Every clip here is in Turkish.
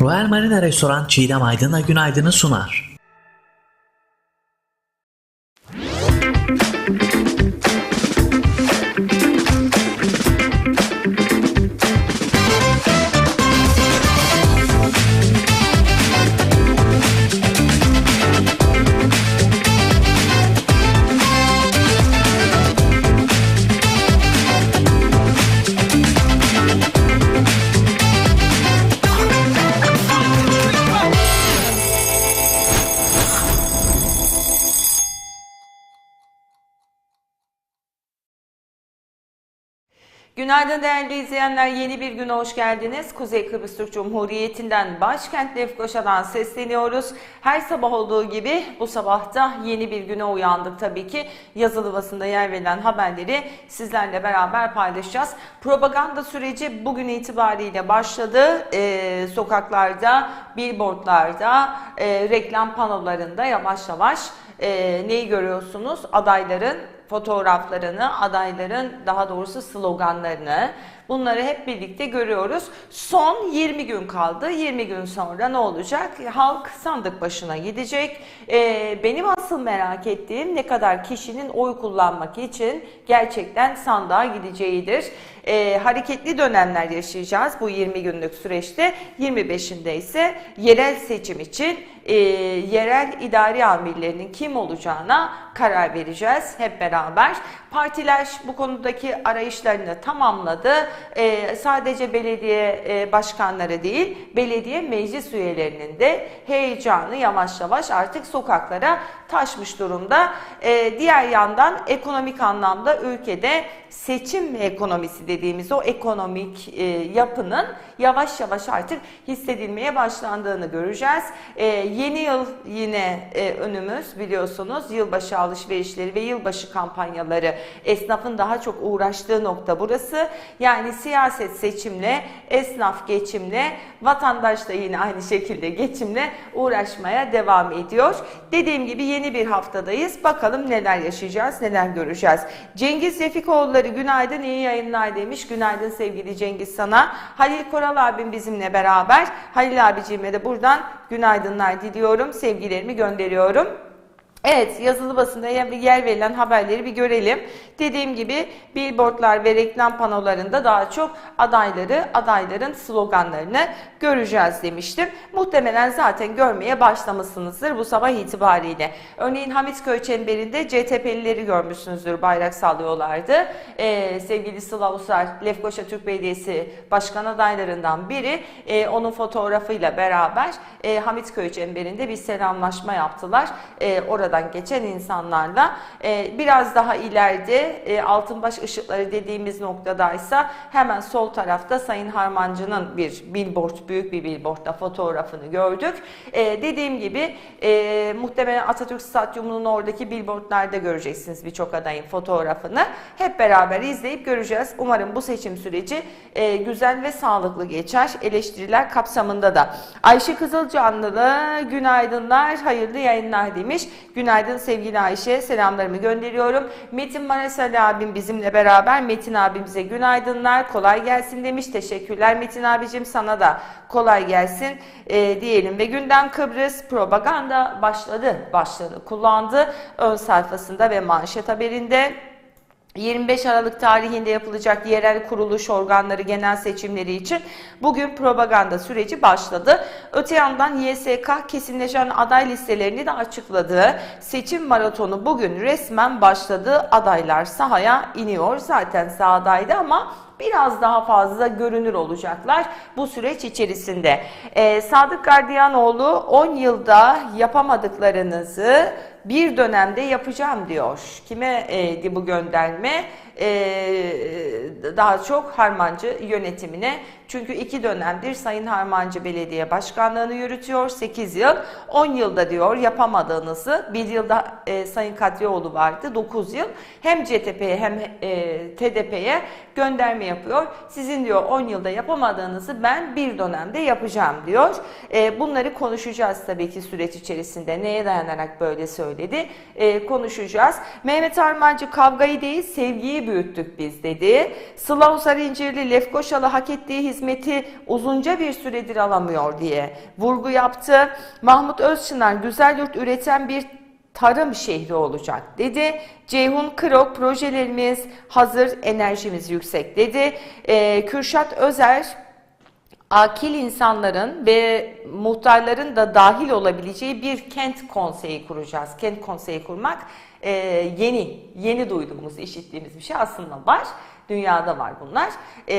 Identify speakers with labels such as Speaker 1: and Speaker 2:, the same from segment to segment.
Speaker 1: Royal Marina Restoran Çiğdem Aydın'la günaydını sunar.
Speaker 2: Günaydın değerli izleyenler. Yeni bir güne hoş geldiniz. Kuzey Kıbrıs Türk Cumhuriyeti'nden başkent Lefkoşa'dan sesleniyoruz. Her sabah olduğu gibi bu sabahta yeni bir güne uyandık tabii ki. Yazılı basında yer verilen haberleri sizlerle beraber paylaşacağız. Propaganda süreci bugün itibariyle başladı. Ee, sokaklarda, billboardlarda, e, reklam panolarında yavaş yavaş e, neyi görüyorsunuz? Adayların fotoğraflarını, adayların daha doğrusu sloganlarını bunları hep birlikte görüyoruz. Son 20 gün kaldı. 20 gün sonra ne olacak? Halk sandık başına gidecek. Ee, benim asıl merak ettiğim ne kadar kişinin oy kullanmak için gerçekten sandığa gideceğidir. Ee, hareketli dönemler yaşayacağız bu 20 günlük süreçte. 25'inde ise yerel seçim için e, yerel idari amirlerinin kim olacağına karar vereceğiz hep beraber. Partiler bu konudaki arayışlarını tamamladı. E, sadece belediye e, başkanları değil, belediye meclis üyelerinin de heyecanı yavaş yavaş artık sokaklara taşmış durumda. E, diğer yandan ekonomik anlamda ülkede seçim ekonomisi dediğimiz o ekonomik e, yapının yavaş yavaş artık hissedilmeye başlandığını göreceğiz. E, yeni yıl yine e, önümüz biliyorsunuz yılbaşı alışverişleri ve yılbaşı kampanyaları esnafın daha çok uğraştığı nokta burası. Yani siyaset seçimle, esnaf geçimle, vatandaş da yine aynı şekilde geçimle uğraşmaya devam ediyor. Dediğim gibi yeni bir haftadayız. Bakalım neler yaşayacağız, neler göreceğiz. Cengiz Refikoğulları günaydın, iyi yayınlar demiş. Günaydın sevgili Cengiz sana. Halil Koral abim bizimle beraber. Halil abiciğime de buradan günaydınlar diliyorum. Sevgilerimi gönderiyorum. Evet, yazılı basında yer verilen haberleri bir görelim. Dediğim gibi billboardlar ve reklam panolarında daha çok adayları, adayların sloganlarını göreceğiz demiştim. Muhtemelen zaten görmeye başlamışsınızdır bu sabah itibariyle. Örneğin Hamitköy çemberinde CTP'lileri görmüşsünüzdür, bayrak sallıyorlardı. Ee, sevgili Sıla Usar, Lefkoşa Türk Belediyesi Başkan adaylarından biri. Ee, onun fotoğrafıyla beraber e, Hamitköy çemberinde bir selamlaşma yaptılar. Ee, orada oradan geçen insanlarla e, biraz daha ileride e, Altınbaş ışıkları dediğimiz noktadaysa hemen sol tarafta Sayın Harmancı'nın bir billboard, büyük bir billboardda fotoğrafını gördük. E, dediğim gibi e, muhtemelen Atatürk Stadyumu'nun oradaki billboardlarda göreceksiniz birçok adayın fotoğrafını. Hep beraber izleyip göreceğiz. Umarım bu seçim süreci e, güzel ve sağlıklı geçer. Eleştiriler kapsamında da. Ayşe Kızılcanlılı günaydınlar, hayırlı yayınlar demiş. Günaydın sevgili Ayşe. Selamlarımı gönderiyorum. Metin Marasal abim bizimle beraber. Metin abimize günaydınlar. Kolay gelsin demiş. Teşekkürler Metin abicim. Sana da kolay gelsin e, diyelim. Ve gündem Kıbrıs propaganda başladı. Başladı. Kullandı. Ön sayfasında ve manşet haberinde. 25 Aralık tarihinde yapılacak yerel kuruluş organları genel seçimleri için bugün propaganda süreci başladı. Öte yandan YSK kesinleşen aday listelerini de açıkladı. Seçim maratonu bugün resmen başladı. Adaylar sahaya iniyor. Zaten sahadaydı ama biraz daha fazla görünür olacaklar bu süreç içerisinde. Ee, Sadık Gardiyanoğlu 10 yılda yapamadıklarınızı bir dönemde yapacağım diyor. Kime e, bu gönderme? E, daha çok Harmancı yönetimine. Çünkü iki dönemdir Sayın Harmancı Belediye Başkanlığını yürütüyor. 8 yıl. 10 yılda diyor yapamadığınızı. Bir yılda e, Sayın Kadrioğlu vardı. 9 yıl. Hem CTP'ye hem e, TDP'ye gönderme yapıyor. Sizin diyor 10 yılda yapamadığınızı ben bir dönemde yapacağım diyor. E, bunları konuşacağız tabii ki süreç içerisinde. Neye dayanarak böyle söyledi. E, konuşacağız. Mehmet Armancı kavgayı değil sevgiyi büyüttük biz dedi. Sıla Uzar İncirli Lefkoşalı hak ettiği hizmeti uzunca bir süredir alamıyor diye vurgu yaptı. Mahmut Özçınar güzel yurt üreten bir tarım şehri olacak dedi. Ceyhun Kırok projelerimiz hazır enerjimiz yüksek dedi. Ee, Kürşat Özer akil insanların ve muhtarların da dahil olabileceği bir kent konseyi kuracağız. Kent konseyi kurmak e, yeni, yeni duyduğumuz, işittiğimiz bir şey aslında var. Dünyada var bunlar. E,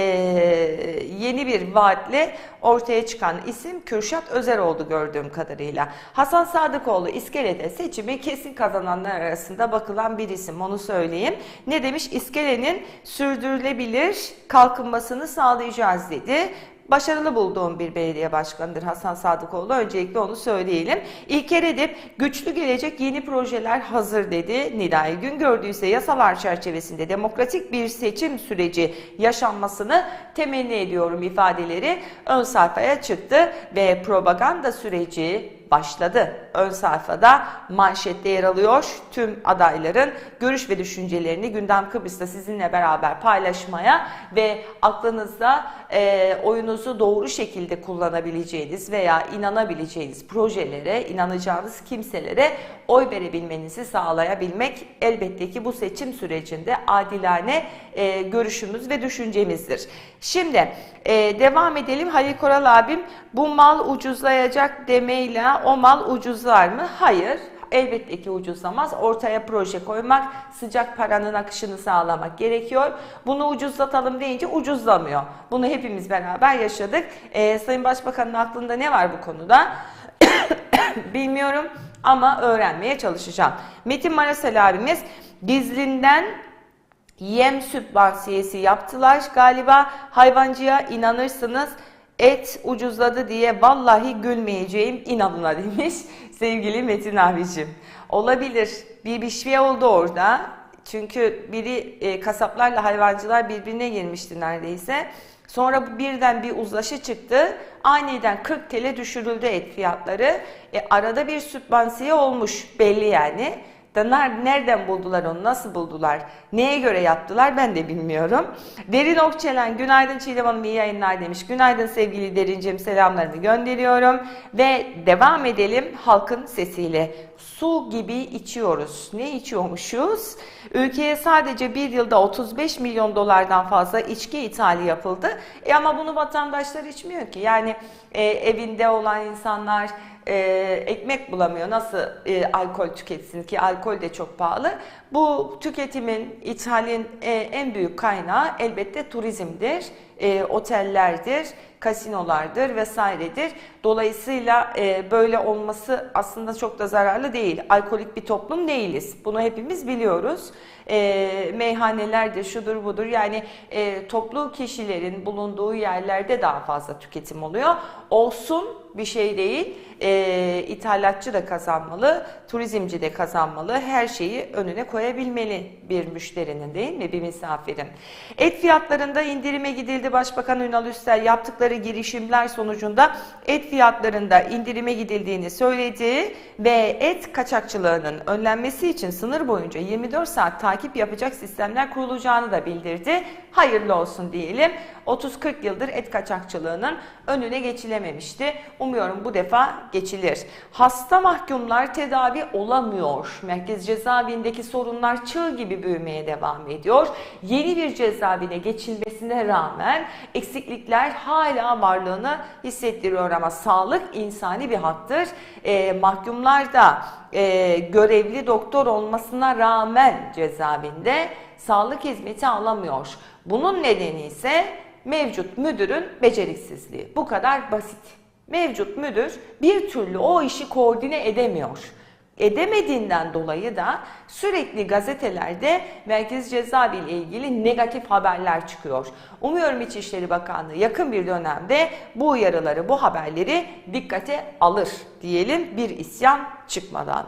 Speaker 2: yeni bir vaatle ortaya çıkan isim Kürşat Özer oldu gördüğüm kadarıyla. Hasan Sadıkoğlu İskele'de seçimi kesin kazananlar arasında bakılan bir isim onu söyleyeyim. Ne demiş? İskele'nin sürdürülebilir kalkınmasını sağlayacağız dedi. Başarılı bulduğum bir belediye başkanıdır Hasan Sadıkoğlu. Öncelikle onu söyleyelim. İlker Edip güçlü gelecek yeni projeler hazır dedi. Nilay Güngördü ise yasalar çerçevesinde demokratik bir seçim süreci yaşanmasını temenni ediyorum ifadeleri ön sayfaya çıktı ve propaganda süreci başladı. Ön sayfada manşette yer alıyor. Tüm adayların görüş ve düşüncelerini Gündem Kıbrıs'ta sizinle beraber paylaşmaya ve aklınızda e, oyunuzu doğru şekilde kullanabileceğiniz veya inanabileceğiniz projelere, inanacağınız kimselere oy verebilmenizi sağlayabilmek elbette ki bu seçim sürecinde adilane e, görüşümüz ve düşüncemizdir. Şimdi e, devam edelim. Halil Koral abim bu mal ucuzlayacak demeyle o mal ucuzlar mı? Hayır. Elbette ki ucuzlamaz. Ortaya proje koymak, sıcak paranın akışını sağlamak gerekiyor. Bunu ucuzlatalım deyince ucuzlamıyor. Bunu hepimiz beraber yaşadık. Ee, Sayın Başbakanın aklında ne var bu konuda? Bilmiyorum ama öğrenmeye çalışacağım. Metin Marasel abimiz gizlinden yem sübvansiyesi yaptılar galiba. Hayvancıya inanırsınız et ucuzladı diye vallahi gülmeyeceğim inanına demiş sevgili Metin abicim. Olabilir bir şey oldu orada. Çünkü biri e, kasaplarla hayvancılar birbirine girmişti neredeyse. Sonra birden bir uzlaşı çıktı. Aniden 40 TL düşürüldü et fiyatları. E, arada bir sübvansiye olmuş belli yani. Da nereden buldular onu, nasıl buldular, neye göre yaptılar ben de bilmiyorum. Derin Okçelen, günaydın Çiğdem Hanım iyi yayınlar demiş. Günaydın sevgili Derincim, selamlarını gönderiyorum. Ve devam edelim halkın sesiyle. Su gibi içiyoruz. Ne içiyormuşuz? Ülkeye sadece bir yılda 35 milyon dolardan fazla içki ithali yapıldı. E ama bunu vatandaşlar içmiyor ki. Yani e, evinde olan insanlar e, ekmek bulamıyor. Nasıl e, alkol tüketsin ki alkol de çok pahalı. Bu tüketimin, ithalin e, en büyük kaynağı elbette turizmdir, e, otellerdir, kasinolardır vesairedir. Dolayısıyla e, böyle olması aslında çok da zararlı değil. Alkolik bir toplum değiliz. Bunu hepimiz biliyoruz. E, meyhanelerdir, şudur budur. Yani e, toplu kişilerin bulunduğu yerlerde daha fazla tüketim oluyor. Olsun bir şey değil. E, ithalatçı da kazanmalı, turizmci de kazanmalı. Her şeyi önüne koyabilmeli bir müşterinin değil mi? Bir misafirin. Et fiyatlarında indirime gidildi. Başbakan Ünal Üstel yaptıkları girişimler sonucunda et fiyatlarında indirime gidildiğini söyledi ve et kaçakçılığının önlenmesi için sınır boyunca 24 saat takip yapacak sistemler kurulacağını da bildirdi. Hayırlı olsun diyelim. 30-40 yıldır et kaçakçılığının önüne geçilememişti. Umuyorum bu defa geçilir. Hasta mahkumlar tedavi olamıyor. Merkez cezaevindeki sorunlar çığ gibi büyümeye devam ediyor. Yeni bir cezaevine geçilmesine rağmen eksiklikler hala varlığını hissettiriyor ama sağlık insani bir haktır. E, mahkumlar da e, görevli doktor olmasına rağmen cezaevinde sağlık hizmeti alamıyor. Bunun nedeni ise mevcut müdürün beceriksizliği. Bu kadar basit. Mevcut müdür bir türlü o işi koordine edemiyor. Edemediğinden dolayı da sürekli gazetelerde Merkez Cezaevi ile ilgili negatif haberler çıkıyor. Umuyorum İçişleri Bakanlığı yakın bir dönemde bu uyarıları, bu haberleri dikkate alır diyelim bir isyan çıkmadan.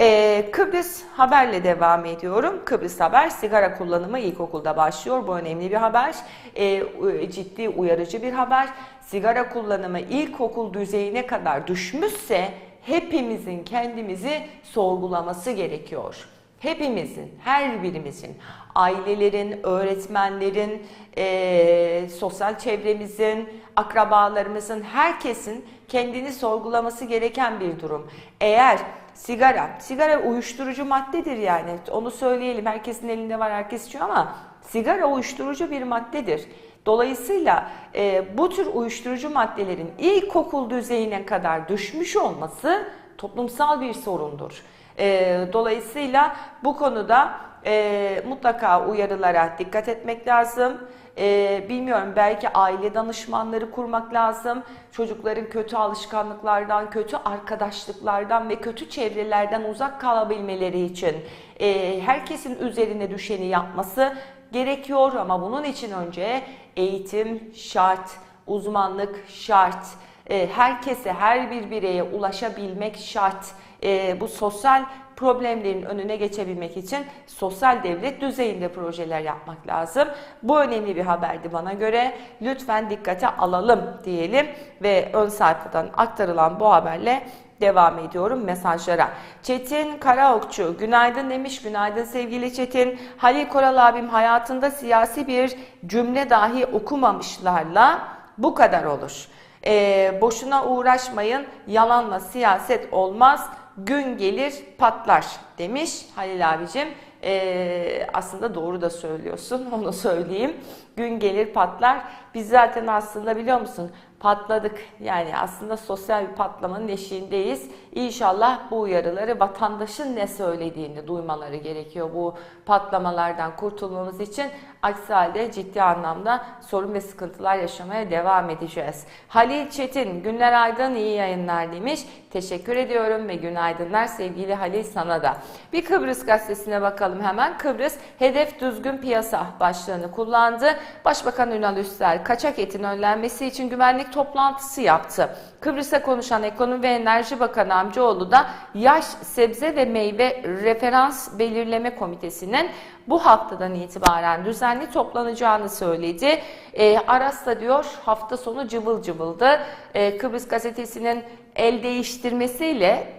Speaker 2: Ee, Kıbrıs haberle devam ediyorum. Kıbrıs haber sigara kullanımı ilkokulda başlıyor. Bu önemli bir haber. Ee, ciddi uyarıcı bir haber. Sigara kullanımı ilkokul düzeyine kadar düşmüşse hepimizin kendimizi sorgulaması gerekiyor. Hepimizin, her birimizin, ailelerin, öğretmenlerin, eee, sosyal çevremizin, akrabalarımızın, herkesin kendini sorgulaması gereken bir durum. Eğer sigara, sigara uyuşturucu maddedir yani onu söyleyelim herkesin elinde var herkes içiyor ama sigara uyuşturucu bir maddedir. Dolayısıyla e, bu tür uyuşturucu maddelerin ilkokul düzeyine kadar düşmüş olması toplumsal bir sorundur. E, dolayısıyla bu konuda e, mutlaka uyarılara dikkat etmek lazım. E, bilmiyorum belki aile danışmanları kurmak lazım. Çocukların kötü alışkanlıklardan, kötü arkadaşlıklardan ve kötü çevrelerden uzak kalabilmeleri için e, herkesin üzerine düşeni yapması gerekiyor ama bunun için önce eğitim şart, uzmanlık şart, e, herkese, her bir bireye ulaşabilmek şart. E, bu sosyal problemlerin önüne geçebilmek için sosyal devlet düzeyinde projeler yapmak lazım. Bu önemli bir haberdi bana göre. Lütfen dikkate alalım diyelim ve ön sayfadan aktarılan bu haberle devam ediyorum mesajlara. Çetin Karaokçu günaydın demiş. Günaydın sevgili Çetin. Halil Koral abim hayatında siyasi bir cümle dahi okumamışlarla bu kadar olur. Ee, boşuna uğraşmayın. Yalanla siyaset olmaz. Gün gelir patlar demiş Halil abicim. Ee, aslında doğru da söylüyorsun onu söyleyeyim. Gün gelir patlar. Biz zaten aslında biliyor musun patladık. Yani aslında sosyal bir patlamanın eşiğindeyiz. İnşallah bu uyarıları vatandaşın ne söylediğini duymaları gerekiyor bu patlamalardan kurtulmamız için. Aksi halde ciddi anlamda sorun ve sıkıntılar yaşamaya devam edeceğiz. Halil Çetin, günler aydın iyi yayınlar demiş. Teşekkür ediyorum ve günaydınlar sevgili Halil sana da. Bir Kıbrıs gazetesine bakalım hemen. Kıbrıs hedef düzgün piyasa başlığını kullandı. Başbakan Ünal Üstel kaçak etin önlenmesi için güvenlik toplantısı yaptı. Kıbrıs'a konuşan Ekonomi ve Enerji Bakanı Amcaoğlu da yaş sebze ve meyve referans belirleme komitesinin bu haftadan itibaren düzenli toplanacağını söyledi. E, Aras'ta diyor hafta sonu cıvıl cıvıldı. E, Kıbrıs gazetesinin el değiştirmesiyle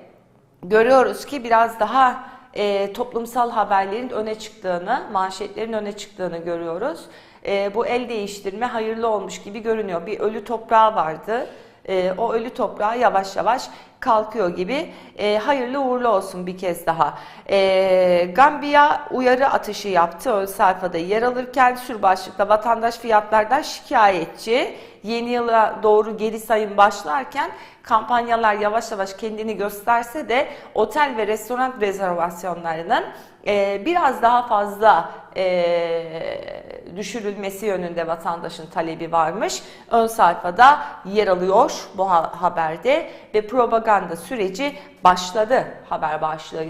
Speaker 2: görüyoruz ki biraz daha e, toplumsal haberlerin öne çıktığını, manşetlerin öne çıktığını görüyoruz. E, bu el değiştirme hayırlı olmuş gibi görünüyor. Bir ölü toprağı vardı. E, o ölü toprağı yavaş yavaş kalkıyor gibi. E, hayırlı uğurlu olsun bir kez daha. E, Gambiya uyarı atışı yaptı. Ön sayfada yer alırken sür başlıkta vatandaş fiyatlardan şikayetçi. Yeni yıla doğru geri sayım başlarken kampanyalar yavaş yavaş kendini gösterse de otel ve restoran rezervasyonlarının e, biraz daha fazla e, düşürülmesi yönünde vatandaşın talebi varmış. Ön sayfada yer alıyor bu ha- haberde ve propaganda süreci başladı haber başlığı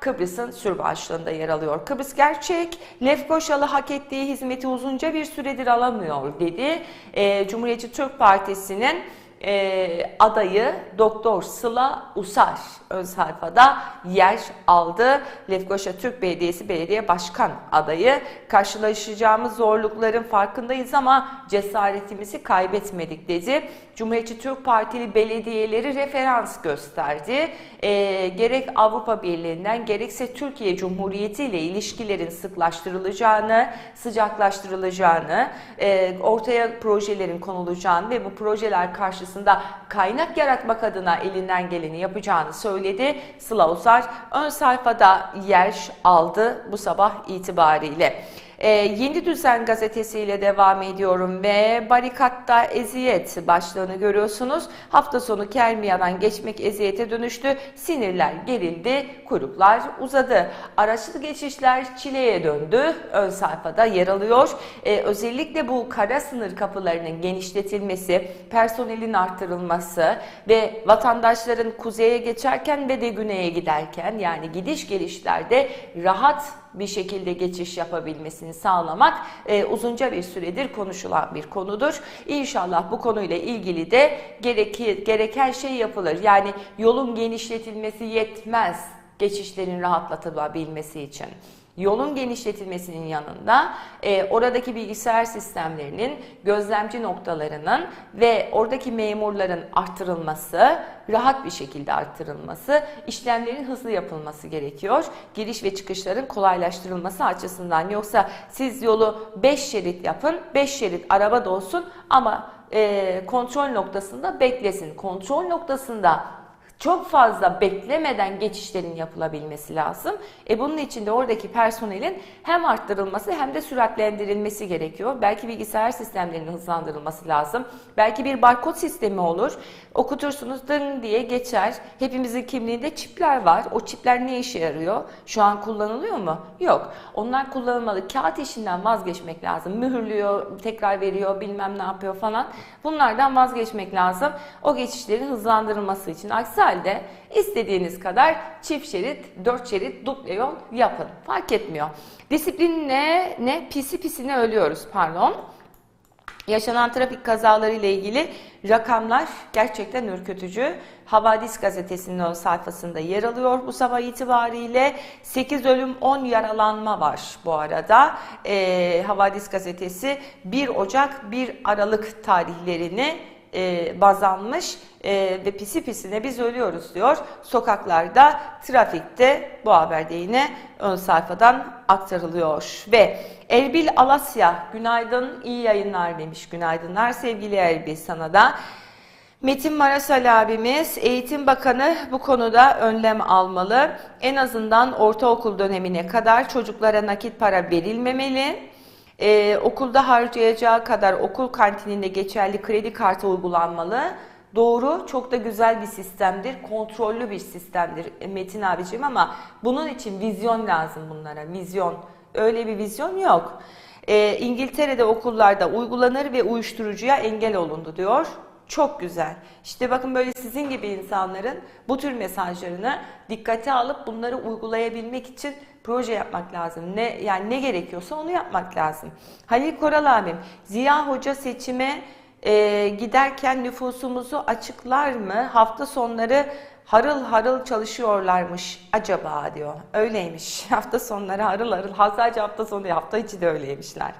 Speaker 2: Kıbrıs'ın sür başlığında yer alıyor. Kıbrıs gerçek, Lefkoşalı hak ettiği hizmeti uzunca bir süredir alamıyor dedi. E, Cumhuriyetçi Türk Partisi'nin e, adayı Doktor Sıla Usar ön sayfada yer aldı. Lefkoşa Türk Belediyesi Belediye Başkan adayı. Karşılaşacağımız zorlukların farkındayız ama cesaretimizi kaybetmedik dedi. Cumhuriyetçi Türk Partili belediyeleri referans gösterdi. E, gerek Avrupa Birliği'nden gerekse Türkiye Cumhuriyeti ile ilişkilerin sıklaştırılacağını, sıcaklaştırılacağını, e, ortaya projelerin konulacağını ve bu projeler karşısında kaynak yaratmak adına elinden geleni yapacağını söyledi. Sıla Uzar ön sayfada yer aldı bu sabah itibariyle. Ee, Yeni Düzen gazetesiyle devam ediyorum ve barikatta eziyet başlığını görüyorsunuz. Hafta sonu Kermiya'dan geçmek eziyete dönüştü. Sinirler gerildi, kuyruklar uzadı. Araçlı geçişler çileye döndü. Ön sayfada yer alıyor. Ee, özellikle bu kara sınır kapılarının genişletilmesi, personelin arttırılması ve vatandaşların kuzeye geçerken ve de güneye giderken yani gidiş gelişlerde rahat bir şekilde geçiş yapabilmesini sağlamak e, uzunca bir süredir konuşulan bir konudur. İnşallah bu konuyla ilgili de gereki, gereken şey yapılır. Yani yolun genişletilmesi yetmez geçişlerin rahatlatılabilmesi için. Yolun genişletilmesinin yanında e, oradaki bilgisayar sistemlerinin, gözlemci noktalarının ve oradaki memurların arttırılması, rahat bir şekilde arttırılması, işlemlerin hızlı yapılması gerekiyor. Giriş ve çıkışların kolaylaştırılması açısından. Yoksa siz yolu 5 şerit yapın, 5 şerit araba da olsun ama e, kontrol noktasında beklesin. Kontrol noktasında çok fazla beklemeden geçişlerin yapılabilmesi lazım. E bunun için de oradaki personelin hem arttırılması hem de süratlendirilmesi gerekiyor. Belki bilgisayar sistemlerinin hızlandırılması lazım. Belki bir barkod sistemi olur. Okutursunuz dın diye geçer. Hepimizin kimliğinde çipler var. O çipler ne işe yarıyor? Şu an kullanılıyor mu? Yok. Onlar kullanılmalı. Kağıt işinden vazgeçmek lazım. Mühürlüyor, tekrar veriyor, bilmem ne yapıyor falan. Bunlardan vazgeçmek lazım. O geçişlerin hızlandırılması için. Aksi halde istediğiniz kadar çift şerit, dört şerit, duble yol yapın. Fark etmiyor. Disiplin ne? Pisi pisine ölüyoruz pardon. Yaşanan trafik kazaları ile ilgili rakamlar gerçekten ürkütücü. Havadis gazetesinin ön sayfasında yer alıyor bu sabah itibariyle. 8 ölüm 10 yaralanma var bu arada. Ee, Havadis gazetesi 1 Ocak 1 Aralık tarihlerini e, baz almış e, ve pisi pisine biz ölüyoruz diyor. Sokaklarda, trafikte bu haberde yine ön sayfadan aktarılıyor. Ve Erbil Alasya, günaydın, iyi yayınlar demiş. Günaydınlar sevgili Erbil sana da. Metin Marasal abimiz, Eğitim Bakanı bu konuda önlem almalı. En azından ortaokul dönemine kadar çocuklara nakit para verilmemeli. Ee, okulda harcayacağı kadar okul kantininde geçerli kredi kartı uygulanmalı. Doğru, çok da güzel bir sistemdir, kontrollü bir sistemdir Metin abicim ama bunun için vizyon lazım bunlara, vizyon. Öyle bir vizyon yok. Ee, İngiltere'de okullarda uygulanır ve uyuşturucuya engel olundu diyor. Çok güzel. İşte bakın böyle sizin gibi insanların bu tür mesajlarını dikkate alıp bunları uygulayabilmek için proje yapmak lazım. Ne yani ne gerekiyorsa onu yapmak lazım. Halil Koral abim, Ziya Hoca seçime e, giderken nüfusumuzu açıklar mı? Hafta sonları harıl harıl çalışıyorlarmış acaba diyor. Öyleymiş. Hafta sonları harıl harıl. Sadece hafta sonu hafta içi de öyleymişler.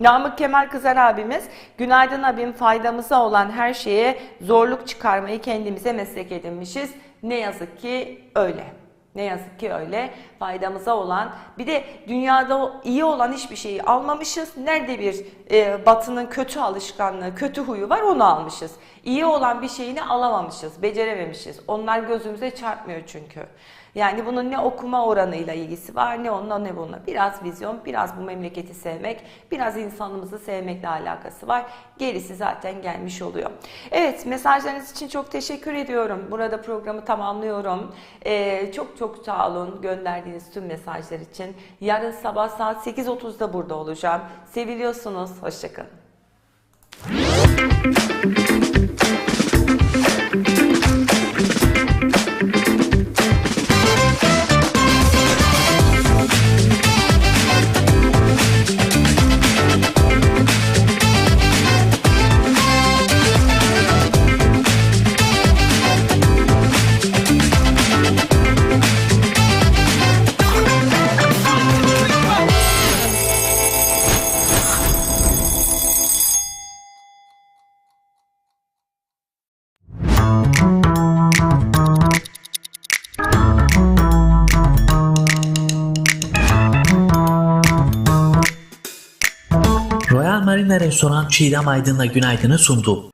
Speaker 2: Namık Kemal Kızar abimiz günaydın abim faydamıza olan her şeye zorluk çıkarmayı kendimize meslek edinmişiz. Ne yazık ki öyle. Ne yazık ki öyle. Faydamıza olan bir de dünyada iyi olan hiçbir şeyi almamışız. Nerede bir e, batının kötü alışkanlığı, kötü huyu var onu almışız. İyi olan bir şeyini alamamışız, becerememişiz. Onlar gözümüze çarpmıyor çünkü. Yani bunun ne okuma oranıyla ilgisi var ne onunla ne bununla. Biraz vizyon, biraz bu memleketi sevmek, biraz insanımızı sevmekle alakası var. Gerisi zaten gelmiş oluyor. Evet mesajlarınız için çok teşekkür ediyorum. Burada programı tamamlıyorum. Ee, çok çok sağ olun gönderdiğiniz tüm mesajlar için. Yarın sabah saat 8.30'da burada olacağım. Seviliyorsunuz. Hoşçakalın.
Speaker 1: Restoran Çiğdem Aydın'la günaydını sundu.